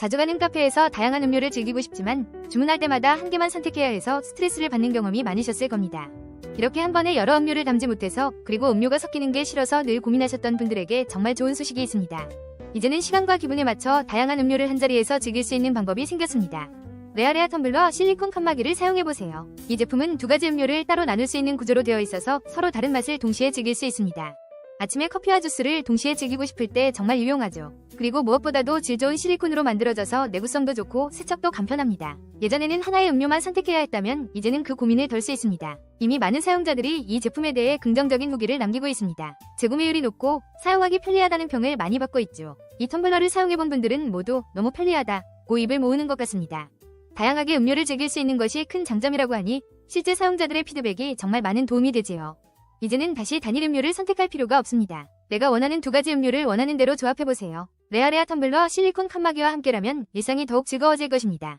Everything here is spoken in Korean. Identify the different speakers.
Speaker 1: 자주 가는 카페에서 다양한 음료를 즐기고 싶지만 주문할 때마다 한 개만 선택해야 해서 스트레스를 받는 경험이 많으셨을 겁니다. 이렇게 한 번에 여러 음료를 담지 못해서 그리고 음료가 섞이는 게 싫어서 늘 고민하셨던 분들에게 정말 좋은 소식이 있습니다. 이제는 시간과 기분에 맞춰 다양한 음료를 한자리에서 즐길 수 있는 방법이 생겼습니다. 레아레아 텀블러 실리콘 칸막이를 사용해보세요. 이 제품은 두 가지 음료를 따로 나눌 수 있는 구조로 되어 있어서 서로 다른 맛을 동시에 즐길 수 있습니다. 아침에 커피와 주스를 동시에 즐기고 싶을 때 정말 유용하죠. 그리고 무엇보다도 질 좋은 실리콘으로 만들어져서 내구성도 좋고 세척도 간편합니다. 예전에는 하나의 음료만 선택해야 했다면 이제는 그 고민을 덜 수 있습니다. 이미 많은 사용자들이 이 제품에 대해 긍정적인 후기를 남기고 있습니다. 재구매율이 높고 사용하기 편리하다는 평을 많이 받고 있죠. 이 텀블러를 사용해본 분들은 모두 너무 편리하다 고 입을 모으는 것 같습니다. 다양하게 음료를 즐길 수 있는 것이 큰 장점이라고 하니 실제 사용자들의 피드백이 정말 많은 도움이 되지요. 이제는 다시 단일 음료를 선택할 필요가 없습니다. 내가 원하는 두 가지 음료를 원하는 대로 조합해보세요. 레아레아 텀블러 실리콘 칸막이와 함께라면 일상이 더욱 즐거워질 것입니다.